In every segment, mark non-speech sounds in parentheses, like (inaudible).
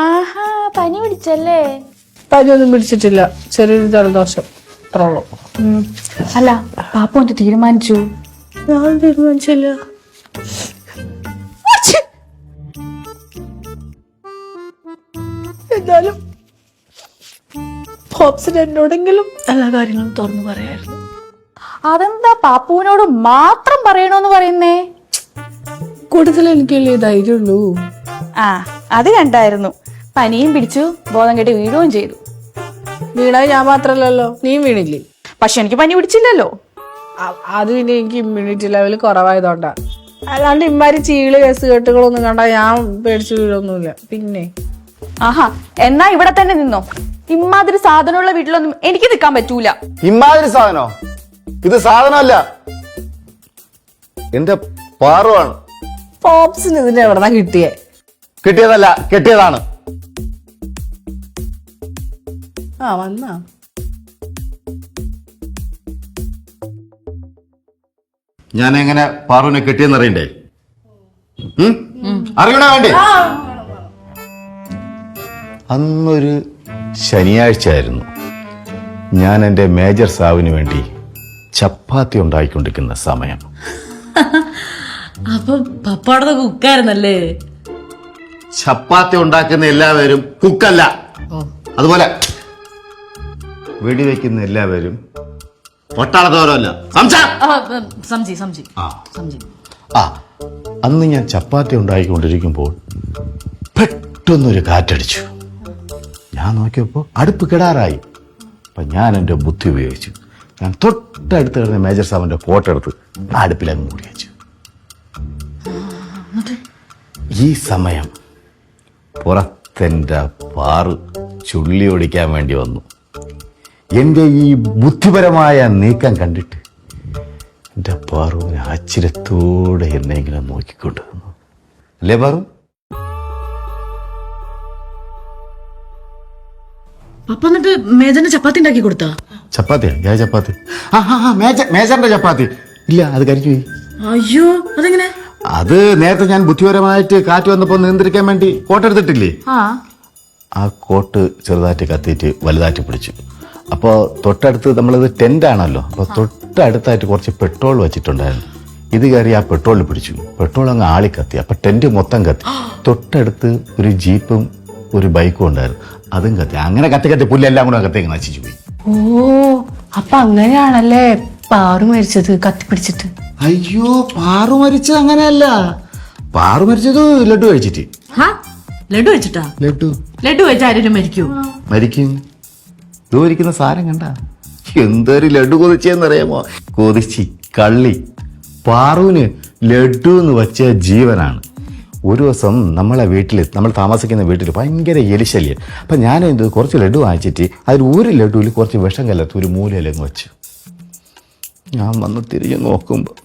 ആഹാ പനി പിടിച്ചല്ലേ? പനിയൊന്നും പിടിച്ചിട്ടില്ല. ചെറിയൊരു ജലദോഷം. അത്രയുള്ളൂ. അല്ല പാപ്പ എന്ത് തീരുമാനിച്ചു? ഞാൻ തീരുമാനിച്ചില്ല. എന്നാലും പോപ്സിന് എന്നോടെങ്കിലും എല്ലാ കാര്യങ്ങളും തുറന്നു പറയായിരുന്നു. അതെന്താ പാപ്പുവിനോട് മാത്രം പറയണോന്ന് പറയുന്നേ? കൂടുതൽ എനിക്കല്ലേ ധൈര്യമുള്ളൂ. ആ അത് കണ്ടായിരുന്നു. പനിയും പിടിച്ചു ബോധം കെട്ടി വീഴുകയും ചെയ്തു. വീണത് ഞാൻ മാത്രല്ലല്ലോ നീ വീണില്ലേ? പക്ഷെ എനിക്ക് പനി പിടിച്ചില്ലല്ലോ. അ- അത് പിന്നെ എനിക്ക് ഇമ്മ്യൂണിറ്റി ലെവൽ കുറവായതുകൊണ്ടാ. അല്ലാണ്ട് ഇമ്മാരി ചീൾ കേസ് കെട്ടുകളൊന്നും കണ്ട ഞാൻ പേടിച്ചു വീഴൊന്നുമില്ല. പിന്നെ? ആഹാ എന്നാ ഇവിടെ തന്നെ നിന്നോ. ഇമ്മാതിരി സാധനമുള്ള വീട്ടിലൊന്നും എനിക്ക് നിൽക്കാൻ പറ്റൂല. ഇമ്മാതിരി സാധനോ? ഇത് സാധനമല്ല. എന്റെ പാറുവാണ്. പോപ്സിന് ഇതിന്റെ എവിടെന്നാ കിട്ടിയേ? കിട്ടിയതല്ല കെട്ടിയതാണ്. ആ വന്നാ. ഞാൻ എങ്ങനെ പാറുവിനെ കിട്ടിയെന്ന് അറിയണ്ടേ അറിയണ അറിയണോ വേണ്ടേ അന്നൊരു ശനിയാഴ്ച ആയിരുന്നു ഞാൻ എന്റെ മേജർ സാവിന് വേണ്ടി ചപ്പാത്തി ഉണ്ടായിക്കൊണ്ടിരിക്കുന്ന സമയം. (laughs) അപ്പൊ പപ്പാടത്തെ കുക്കായിരുന്നല്ലേ? ചപ്പാത്തി ഉണ്ടാക്കുന്ന എല്ലാവരും കുക്കല്ല. അതുപോലെ വെടിവെക്കുന്ന എല്ലാവരും സംജി സംജി. സംജി. ആ അന്ന് ഞാൻ ചപ്പാത്തി ഉണ്ടാക്കിക്കൊണ്ടിരിക്കുമ്പോൾ പെട്ടെന്നൊരു കാറ്റടിച്ചു. ഞാൻ നോക്കിയപ്പോൾ അടുപ്പ് കിടാറായി. അപ്പൊ ഞാൻ എന്റെ ബുദ്ധി ഉപയോഗിച്ചു. ഞാൻ തൊട്ടടുത്ത് കിടന്ന മേജർ സാബിന്റെ കോട്ട എടുത്ത് ആ അടുപ്പിലങ്ങ് മൂടി വെച്ചു. ഈ സമയം പുറത്തെന്റെ പാറ് ചുള്ളി ഓടിക്കാൻ വേണ്ടി വന്നു. എന്റെ ഈ ബുദ്ധിപരമായ നീക്കം കണ്ടിട്ട് എന്റെ പാറു ആശ്ചര്യത്തോടെ എന്നെ ഇങ്ങനെ നോക്കിക്കൊണ്ട് വന്നു അല്ലേ പാറു? പപ്പ എന്നിട്ട് മേജറിന് ചപ്പാത്തി ഉണ്ടാക്കി കൊടുത്താ? ചപ്പാത്തി ചപ്പാത്തി? ആ മേജറിന്റെ ചപ്പാത്തി. ഇല്ല അത് കരിച്ചു പോയി. അയ്യോ അതെങ്ങനെ? അത് നേരത്തെ ഞാൻ ബുദ്ധിപരമായിട്ട് കാറ്റ് വന്നപ്പോ നിയന്ത്രിക്കാൻ വേണ്ടി കോട്ടെടുത്തിട്ടില്ലേ ആ. ആ കോട്ട് ചെറുതായിട്ട് കത്തിയിട്ട് വലുതായിട്ട് പിടിച്ചു. അപ്പോൾ തൊട്ടടുത്ത് നമ്മളിത് ടെന്റ് ആണല്ലോ. അപ്പോൾ തൊട്ടടുത്തായിട്ട് കുറച്ച് പെട്രോൾ വെച്ചിട്ടുണ്ടായിരുന്നു. ഇത് കയറി ആ പെട്രോൾ പിടിച്ചു. പെട്രോൾ അങ്ങ് ആളി കത്തി. അപ്പം ടെന്റ് മൊത്തം കത്തി. തൊട്ടടുത്ത് ഒരു ജീപ്പും ഒരു ബൈക്കും ഉണ്ടായിരുന്നു. അതും കത്തി. അങ്ങനെ കത്തി കത്തി പുല്ലെല്ലാം കൂടെ കത്തി നശിച്ചു പോയി. ഓ അപ്പൊ അങ്ങനെയാണല്ലേ? പാറു മരിച്ചത് കത്തിപ്പിടിച്ചിട്ട്. അയ്യോ പാറു മരിച്ചത് അങ്ങനെയല്ല. പാറു മരിച്ചത് ലഡു കഴിച്ചിട്ട്. ഹാ? ലഡു വെച്ചിട്ടാ ലഡു. ലഡു വെച്ച ആരും മരിക്കൂ? മരിക്കും. ഇതുവരിക്കുന്ന സാരം കണ്ട. എന്തൊരു ലഡു കൊതിച്ചെന്നറിയാമോ? കൊതിച്ചി കള്ളി. പാറുവിന് ലഡു എന്ന് വെച്ച ജീവനാണ്. ഒരു ദിവസം നമ്മളെ വീട്ടിൽ നമ്മൾ താമസിക്കുന്ന വീട്ടിൽ ഭയങ്കര എലിശല്യം. അപ്പം ഞാൻ എന്ത് കുറച്ച് ലഡു വാങ്ങിച്ചിട്ട് അതിൽ ഒരു ലഡുവിൽ കുറച്ച് വിഷം കലർത്തി ഒരു മൂലയിലങ്ങ് വെച്ചു. ഞാൻ വന്ന് തിരിഞ്ഞ് നോക്കുമ്പോൾ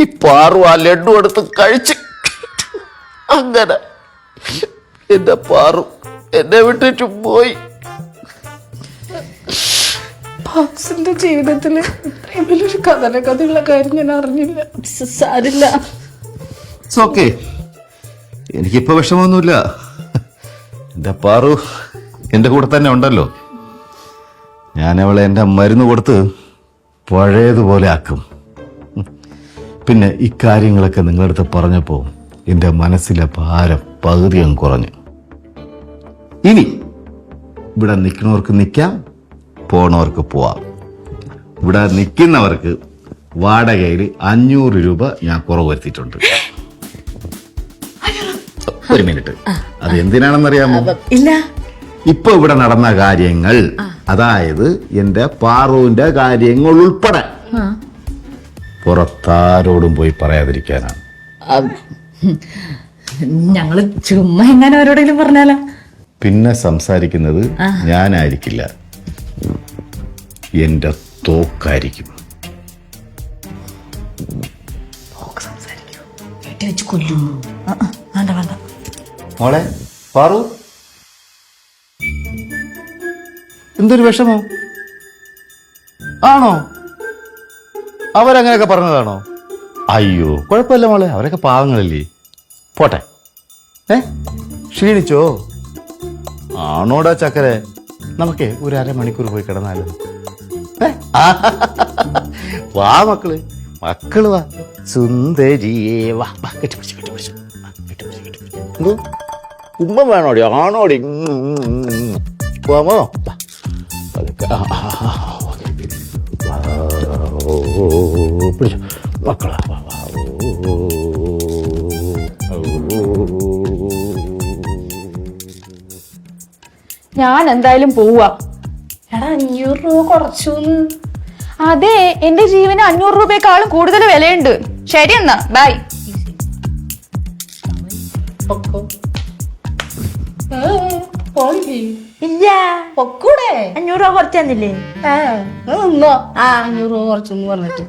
ഈ പാറു ആ ലഡു എടുത്ത് കഴിച്ച് അങ്ങനെ എന്റെ പാറു എന്നെ വിട്ടിട്ട് പോയി. പോപ്സിന്റെ ജീവിതത്തിൽ ഇത്രയും വലിയൊരു കഥന കഥയുള്ള കാര്യം ഞാൻ അറിഞ്ഞില്ല. സാരില്ല. ഓക്കെ എനിക്കിപ്പോ വിഷമമൊന്നുമില്ല. എന്റെ പാറു എന്റെ കൂടെ തന്നെ ഉണ്ടല്ലോ. ഞാൻ അവളെ എന്റെ മരുന്ന് കൊടുത്ത് പഴയതുപോലെ ആക്കും. പിന്നെ ഇക്കാര്യങ്ങളൊക്കെ നിങ്ങളടുത്ത് പറഞ്ഞപ്പോൾ എന്റെ മനസ്സിലെ ഭാരം പകുതി അങ്ങ് കുറഞ്ഞു. ഇനി ഇവിടെ നിൽക്കുന്നവർക്ക് നിൽക്കാം പോണവർക്ക് പോവാം. ഇവിടെ നിൽക്കുന്നവർക്ക് വാടകയിൽ അഞ്ഞൂറ് രൂപ ഞാൻ കുറവ് വരുത്തിയിട്ടുണ്ട്. ഒരു മിനിറ്റ്. അത് എന്തിനാണെന്നറിയാമോ? ഇല്ല. ഇപ്പൊ ഇവിടെ നടന്ന കാര്യങ്ങൾ അതായത് എന്റെ പാറുവിന്റെ കാര്യങ്ങൾ ഉൾപ്പെടെ. പുറത്താരോടും പോയി പറയാതിരിക്കാനാണ്. ഞങ്ങൾ ചുമ്മാ എങ്ങനെ അവരോടെങ്കിലും പറഞ്ഞാലോ? പിന്നെ സംസാരിക്കുന്നത് ഞാനായിരിക്കില്ല. എന്റെ തോക്കായിരിക്കും. മോളെ പാറു. എന്തൊരു വിഷമോ? ആണോ? അവരങ്ങനെയൊക്കെ പറഞ്ഞതാണോ? അയ്യോ കുഴപ്പമില്ല മോളെ. അവരൊക്കെ പാവങ്ങളല്ലേ. പോട്ടെ. ഏ? ക്ഷീണിച്ചോ? ആണോടാ ചക്കരെ? നമുക്ക് ഒരു അരമണിക്കൂർ പോയി കിടന്നാലോ? വാ മക്കൾ. മക്കൾ വാ. സുന്ദരിയേ വാ. വാ കെട്ടി പിടിച്ചു കെട്ടി പിടിച്ചു. എന്തോ? ഉമ്മ വേണോടി? ആണോടി? ഉം, പിടിച്ചോ. മക്കളാ. വാ, വാ, ഓ, ഓ, ഓ. ഞാൻ എന്തായാലും പോവാ. എടാ അഞ്ഞൂറ് രൂപ കുറച്ചു. അതെ എന്റെ ജീവന് അഞ്ഞൂറ് രൂപയെക്കാളും കൂടുതൽ വിലയുണ്ട്. ശരി എന്നാ ബൈ ഓക്കോ ഏ, പോയി. ഇല്ല. പൊക്കൂടെ? അഞ്ഞൂറ് രൂപ കുറച്ച് തന്നില്ലേ? ആ, നിന്നോ? അഞ്ഞൂറ് രൂപ കുറച്ചെന്ന് പറഞ്ഞിട്ട്.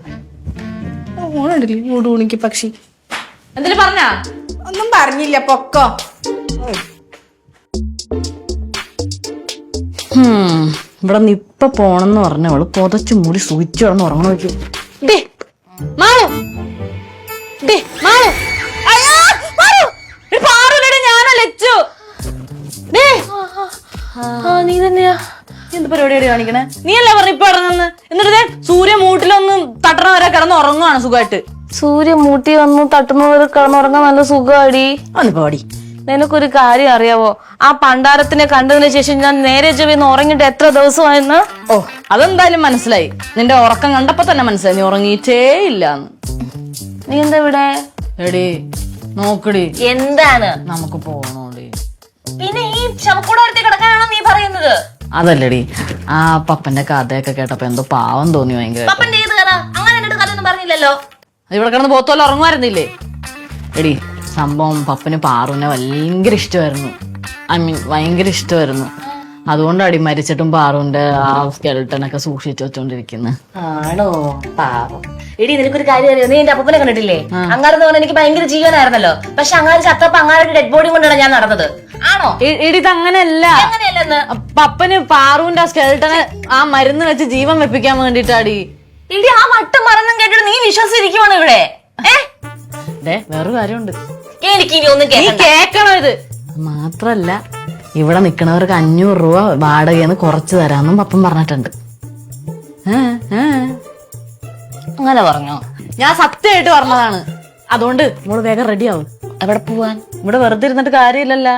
ഓണുണ്ടല്ലേ മൂട് മണിക്ക് പക്ഷി. എന്തിനു പറഞ്ഞ? ഒന്നും പറഞ്ഞില്ല പൊക്കോ. ഇവിടെ ഇപ്പൊ പോണെന്ന് പറഞ്ഞവൾ പൊതച്ചു മൂടി സൂചിച്ചു കിടന്ന് ഉറങ്ങണ വെച്ചു ഞാനാ ലച്ചു. ആ, നീ തന്നെയാ. എന്ത് പരിപാടിയാണ് കാണിക്കണേ? നീ അല്ലേ പറഞ്ഞു ഇപ്പൊ ഇറങ്ങുന്നു എന്നിട്ട് സൂര്യ മൂട്ടിലൊന്ന് തട്ടണ വരെ കിടന്ന് ഉറങ്ങുവാണ് സുഖമായിട്ട്. സൂര്യ മൂട്ടി വന്നു വരെ കിടന്നുറങ്ങാൻ നല്ല സുഖമാടി. ഒന്ന് പാടി. നിനക്കൊരു കാര്യം അറിയാവോ? ആ പണ്ടാരത്തിനെ കണ്ടതിന് ശേഷം ഞാൻ നേരെ ചെവിന്ന് ഉറങ്ങിട്ട് എത്ര ദിവസമായിരുന്നു ഓ അതെന്തായാലും മനസ്സിലായി. നിന്റെ ഉറക്കം കണ്ടപ്പോ തന്നെ മനസ്സിലായി. നീ ഉറങ്ങിയിട്ടേ ഇല്ലാന്ന്. നീ എന്താ ഇവിടെ? എടി നോക്കടി. എന്താണ്? നമുക്ക് പോണോടി. പിന്നെ ഈ ചമക്കൂടത്തി കിടക്കാനാണോ നീ പറയുന്നത്? അതല്ലടി ആ പപ്പന്റെ കഥയൊക്കെ കേട്ടപ്പോ എന്തോ പാവം തോന്നി ഭയങ്കര പപ്പന്റെ ഏത് കഥ? അങ്ങനെ എന്നിട്ട് കഥയൊന്നും പറഞ്ഞില്ലല്ലോ. ഇവിടെ കിടന്ന് പോത്തോല ഉറങ്ങുമായിരുന്നില്ലേ? എടി സംഭവം പപ്പന് പാറുവിനെ ഭയങ്കര ഇഷ്ടമായിരുന്നു. ഐ മീൻ ഭയങ്കര ഇഷ്ടമായിരുന്നു. അതുകൊണ്ടാടി മരിച്ചിട്ടും പാറുവിന്റെ ആ സ്കെൽട്ടനൊക്കെ സൂക്ഷിച്ചു വെച്ചോണ്ടിരിക്കുന്നത് ആണോ? പാവം. എടി നിനക്കൊരു കാര്യം അറിയോ? നീ എന്റെ അപ്പനെ കണ്ടിട്ടില്ലേ? അങ്ങാരെന്ന് പറഞ്ഞാൽ എനിക്ക് ഭയങ്കര ജീവനായിരുന്നല്ലോ. പക്ഷെ അങ്ങാരി ചത്തപ്പോ അങ്ങാരുടെ ഡെഡ് ബോഡി കൊണ്ടാണ് ഞാൻ നടന്നത്. ആണോ? എടി അങ്ങനെയല്ല പപ്പന് പാറുവിന്റെ ആ സ്കെൽട്ടനെ ആ മരുന്ന് വെച്ച് ജീവൻ വെപ്പിക്കാൻ വേണ്ടിട്ടാടി. ഇടി ആ മട്ടും മറന്നും കേട്ടിട്ട് നീ വിശ്വസിച്ചിരിക്കുവാണ് ഇവിടെ? വേറൊരു കാര്യമുണ്ട്. എനിക്ക് ഇനി ഒന്നും കേക്കണോ ഇത്? മാത്രല്ല ഇവിടെ നിക്കണവർക്ക് അഞ്ഞൂറ് രൂപ വാടകയെന്ന് കുറച്ച് തരാന്നും പപ്പൻ പറഞ്ഞിട്ടുണ്ട്. അങ്ങനെ പറഞ്ഞോ? ഞാൻ സത്യമായിട്ട് പറഞ്ഞതാണ്. അതുകൊണ്ട് നമ്മൾ വേഗം റെഡി ആവും. എവിടെ പോവാൻ? ഇവിടെ വെറുതെ ഇരുന്നിട്ട് കാര്യമില്ലല്ല.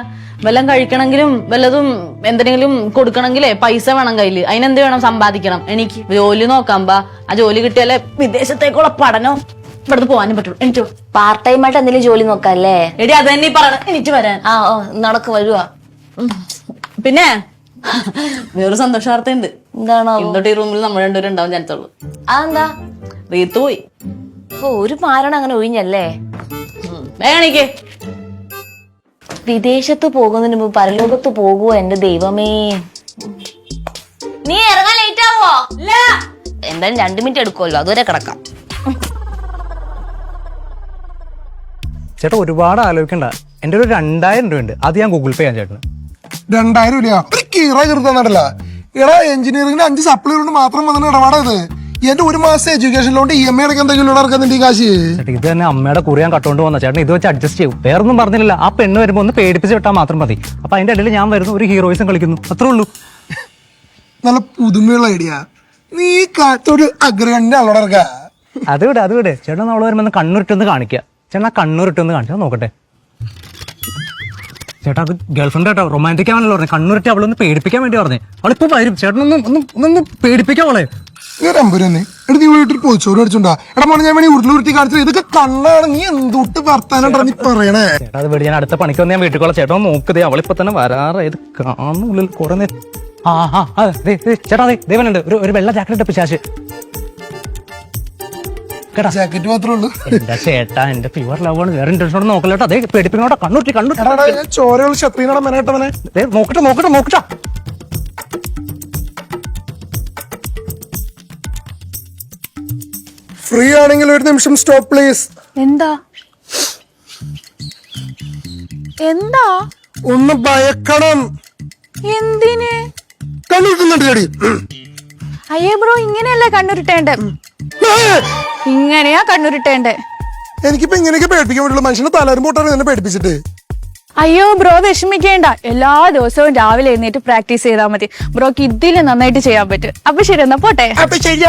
വല്ലതും കഴിക്കണമെങ്കിലും വല്ലതും എന്തെങ്കിലും കൊടുക്കണമെങ്കിലേ പൈസ വേണം കയ്യിൽ. അതിനെന്ത് വേണം? സമ്പാദിക്കണം. എനിക്ക് ജോലി നോക്കാം ബാ ആ ജോലി കിട്ടിയാലേ വിദേശത്തേക്കുള്ള പഠനം ഇവിടുന്ന് പോകാനും പറ്റുള്ളൂ. എനിക്ക് പാർട്ട് ടൈം ആയിട്ട് എന്തെങ്കിലും ജോലി നോക്കാല്ലേ? എടി അത് തന്നെ പറയണം. എനിക്ക് വരാൻ. ആ ഓ നടക്ക് വരുവാ. പിന്നെ? വേറൊരു വാർത്തയുണ്ട്. എന്താണോ ഇന്നോട്ട് ഈ റൂമിൽ നമ്മൾ രണ്ടുപേരും ഉണ്ടാവും ചാൻസുള്ളൂ അതെന്താ? റീത്ത് പോയി. ഓ ഒരു മാരണം അങ്ങനെ ഒഴിഞ്ഞല്ലേ? വേണിക്ക് വിദേശത്ത് പോകുന്നതിന് മുമ്പ് പരലോകത്ത് പോകുവോ എന്റെ ദൈവമേ? നീ ഇറങ്ങാൻ ലേറ്റ് ആവോ? എന്തായാലും രണ്ടു മിനിറ്റ് എടുക്കുമല്ലോ അതുവരെ കിടക്കാം. ചേട്ടാ ഒരുപാട് ആലോചിക്കണ്ട. എന്റെ ഒരു രണ്ടായിരം രൂപയുണ്ട്. അത് ഞാൻ ഗൂഗിൾ പേ ചെയ്യാൻ ചേട്ടന്. രണ്ടായിരം രൂപ ചെറുതന്നല്ല എടാ എഞ്ചിനീയറിംഗിന് അഞ്ച് സപ്ലൈ കൊണ്ട് മാത്രം വന്നിട്ട് ഇടപാടാ ഇത്. എന്റെ ഒരു മാസം education loan E M I അടക്കം എന്തെങ്കിലും ഇറക്കുന്നുണ്ട് ഈ കാശ്? ചേട്ടാ ഇത് തന്നെ അമ്മയുടെ കുറിയാൻ കട്ടുകൊണ്ട് വന്ന. ചേട്ടൻ ഇത് വെച്ച് അഡ്ജസ്റ്റ് ചെയ്യും. വേറൊന്നും പറഞ്ഞില്ല ആ പെണ്ണ് വരുമ്പോൾ ഒന്ന് പേടിപ്പിച്ച് വിട്ടാൽ മാത്രം മതി. അപ്പൊ അതിന്റെ ഇടയിൽ ഞാൻ വരുന്നു ഒരു ഹീറോയിസം കളിക്കുന്നു. അത്രേ ഉള്ളൂ. നല്ല പുതുമയുള്ള ഐഡിയ നീ കാത്തൊരു അഗ്രഹന്റെ അവളോട് ഇറക്ക അത് വിട് അത് വിട്. ചേട്ടൻ അവൾ വരുമ്പോൾ കണ്ണൂരിട്ടൊന്ന് കണ്ണുരുട്ടൊന്ന് കാണിക്കുക ചേട്ടൻ ആ കണ്ണുരുട്ടൊന്ന് കാണിച്ചാൽ നോക്കട്ടെ. ചേട്ടാ അത് ഗേൾഫ്രണ്ട് കേട്ടോ റൊമാന്റിക് ആണല്ലോ പറഞ്ഞത് കണ്ണൂരിട്ട് അവളൊന്ന് പേടിപ്പിക്കാൻ വേണ്ടി പറഞ്ഞേ. അവളിപ്പോ വരും. ചേട്ടനൊന്നും ഒന്ന് ഒന്ന് പേടിപ്പിക്കാം അവളെ. എടാ നീ വീട്ടിൽ പോയിച്ചോറ് അടിച്ചുണ്ടാ എടാ മോനെ ഞാൻ വേണി ഉരുട്ടി ഇതൊക്കെ നീ എന്തൊട്ട് വർത്താനം നീ പറയണേ? ചേട്ടാ അത് വിട് ഞാൻ അടുത്ത പണിക്ക് വന്ന് ഞാൻ വീട്ടിൽ കൊള്ളാം. ചേട്ടാ അവളിപ്പോ തന്നെ വരാറ്. ഇത് കാണുള്ളിൽ കുറെ നേരം ആ ആ ചേട്ടാ ദേവനുണ്ട് ഒരു ഒരു വെള്ള ജാക്കറ്റ് പിശാശ് കേട്ടാ ജാക്കറ്റ് മാത്രമേ ഉള്ളൂ. എന്റെ ചേട്ടാ എന്റെ പ്യുവർ ലവ് ആണ്. വേറെ ഇന്റൻഷനോട് നോക്കലോട്ടോ അതെ പേടിപ്പിക്കണോട്ടോ കണ്ണുറ്റി കണ്ണു ചോരയുള്ള ക്ഷത്രീനാണ് മെനേട്ടവനെ നോക്കട്ടെ നോക്കട്ടെ നോക്കട്ടാ. ഫ്രീ ആണെങ്കിൽ ഒരു നിമിഷം സ്റ്റോപ്പ് പ്ലീസ്. എന്താ? എന്താ? ഒന്ന് ഭയക്കണം. എന്തിന്? കണ്ണുരുട്ടുന്നുണ്ട് ചേടി. അയ്യേ ബ്രോ ഇങ്ങനെയല്ലേ കണ്ണുരുട്ടേണ്ടേ ഇങ്ങനെയാ കണ്ണുരുട്ടേണ്ടേ എനിക്കിപ്പോ ഇങ്ങനെയൊക്കെ പേടിപ്പിക്കാൻ പറ്റുള്ളൂ. മനുഷ്യനെ തലരും പൊട്ടാണ് എന്നെ പേടിപ്പിച്ചിട്ട്. അയ്യോ ബ്രോ വിഷമിക്കേണ്ട. എല്ലാ ദിവസവും രാവിലെ എഴുന്നേറ്റ് പ്രാക്ടീസ് ചെയ്താൽ മതി. ബ്രോക്ക് ഇതിൽ നന്നായിട്ട് ചെയ്യാൻ പറ്റും. അപ്പൊ ശരി എന്നാ പോട്ടെ. അപ്പൊ ഞാൻ.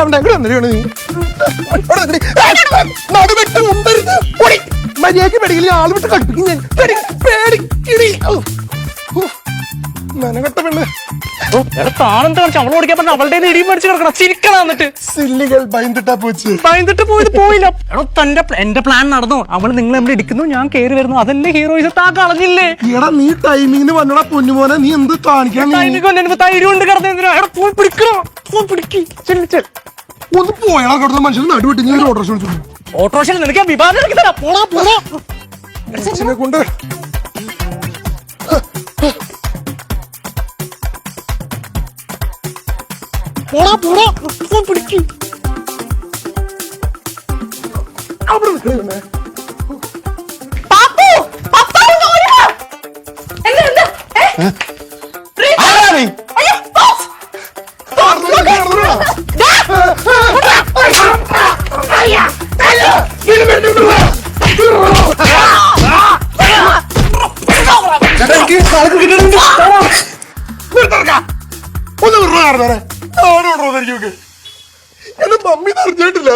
പേടി, മെനകെട്ട പെണ്ണ്. താനെന്താ കാണിച്ചു? അവളോട് ഓടിക്കാൻ പറഞ്ഞ അവളുടെ ഇടിയും മേടിച്ച് കിടക്കണം. ചിരിക്കണം എന്നിട്ട്. സില്ലികൾ ഭയന്നിട്ടാ പോച്ച്. ഭയന്നിട്ട് പോയത് പോയില്ല. എടോ തന്റെ എന്റെ പ്ലാൻ നടന്നു. അവൾ നിങ്ങൾ നമ്മൾ ഇടിക്കുന്നു ഞാൻ കയറി വരുന്നു. അതല്ലേ ഹീറോയിസ്? താ കളഞ്ഞില്ലേ? എടാ നീ ടൈമിങ്ങിന് വന്നടാ പൊന്നുമോനെ. നീ എന്ത് കാണിക്കാൻ നീ? ടൈമിൽ കൊല്ലം തൈര് കൊണ്ട് കിടന്നു എടാ പോയി പിടിക്കണോ പോയി പിടിക്ക്. ചെല്ലു ചെല്ലു. ഒന്ന് പോയടാ കിടന്ന മനുഷ്യൻ നടുവെട്ടി ഒരു ഓട്ടോറിക്ഷ വിളിച്ചു ഓട്ടോറിക്ഷയിൽ നിനക്ക് ഞാൻ വിവാദം പോണാ അച്ഛനെ കൊണ്ട് പോടാ പോടാ. പിടിക്ക്. ഒന്ന് ഓടി അയ്യോ, എന്ന് മമ്മി ഇത് അറിഞ്ഞിട്ടില്ല.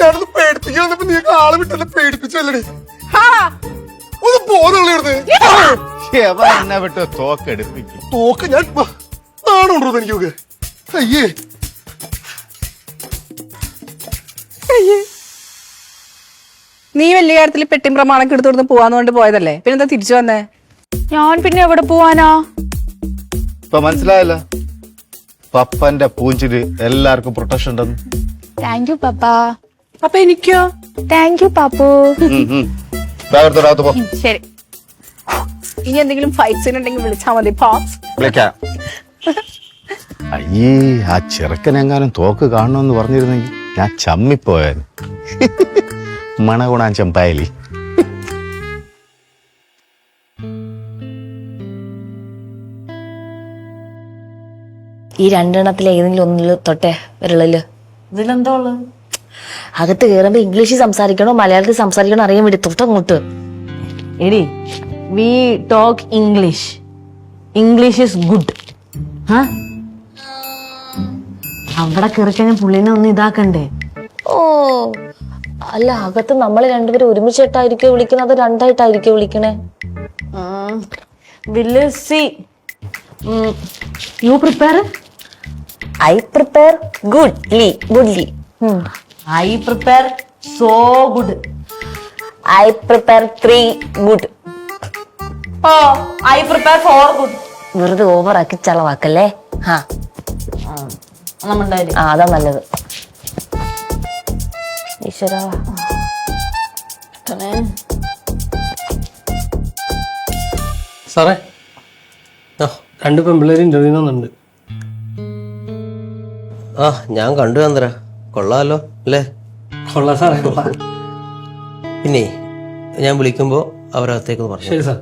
ഞാനത് പേടിപ്പിക്കാൻ വന്നപ്പോ നീ ആളെ വിട്ടല്ല പേടിപ്പിച്ചല്ലേ ഒന്ന് പോന്നുള്ളേ എന്നെ വിട്ട് തോക്കെടുപ്പിക്കും തോക്ക് ഞാൻ നാണുണ്ടോ നോക്ക്. അയ്യേ. നീ വലിയ കാര്യത്തിൽ പെട്ടിയും പ്രമാണൊക്കെ പോവാന്ന് കൊണ്ട് പോയതല്ലേ? പിന്നെന്താ തിരിച്ചു വന്നേ? ഞാൻ പിന്നെ എവിടെ പോവാനാ? ഇപ്പൊ മനസ്സിലായല്ലോ. പപ്പന്റെ പൂഞ്ചിൽ എല്ലാവർക്കും പ്രൊട്ടക്ഷൻ ഉണ്ടെന്ന്. താങ്ക് യു പപ്പ. അപ്പൊ എനിക്കോ? Thank you Pappu. പോ. ശരി. ഇനി എന്തെങ്കിലും ഫൈറ്റ് സീൻ ഉണ്ടെങ്കിൽ വിളിച്ചാൽ മതി വിളിക്കാം. അയ്യേ ആ ചെറുക്കനെങ്ങാനും തോക്ക് കാണണമെന്ന് പറഞ്ഞിരുന്നെങ്കിൽ ഞാൻ ചമ്മിപ്പോയാൻ മണകുണാൻ ചെമ്പായലി. ഈ രണ്ടെണ്ണത്തിൽ ഏതെങ്കിലും ഒന്നിൽ തൊട്ടെ വിരളിൽ. ഇതിലെന്തോ ഉള്ളത് അകത്ത് കയറുമ്പോ ഇംഗ്ലീഷിൽ സംസാരിക്കണോ മലയാളത്തിൽ സംസാരിക്കണോ അറിയാൻ വേണ്ടി തൊട്ടങ്ങോട്ട് എടി we talk English English is good അവിടെ കയറിക്കഴിഞ്ഞാൽ പുള്ളിനെ ഒന്ന് ഇതാക്കണ്ടേ? ഓ അല്ല അകത്ത് നമ്മൾ രണ്ടുപേരും ഒരുമിച്ചിട്ടായിരിക്കും വിളിക്കുന്നത് അതോ രണ്ടായിട്ടായിരിക്കും വിളിക്കണേ? Will see you prepare I prepare goodly goodly I prepare so good I prepare three good oh I prepare four good വെറുതെ ഓവറാക്കി ആക്കി ചെലവാക്കല്ലേ ആ അതാ നല്ലത്. ഈശ്വര. സാറേ രണ്ട് പെമ്പിള്ളേര് ഇന്റർവ്യൂ വന്നിട്ടുണ്ട് ആ ഞാൻ കണ്ടു ചന്ദ്ര. കൊള്ളാലോ അല്ലേ? കൊള്ളാം സാറേ കൊള്ളാം. പിന്നെ ഞാൻ വിളിക്കുമ്പോ അവരകത്തേക്ക് പറഞ്ഞു ശരി സാർ.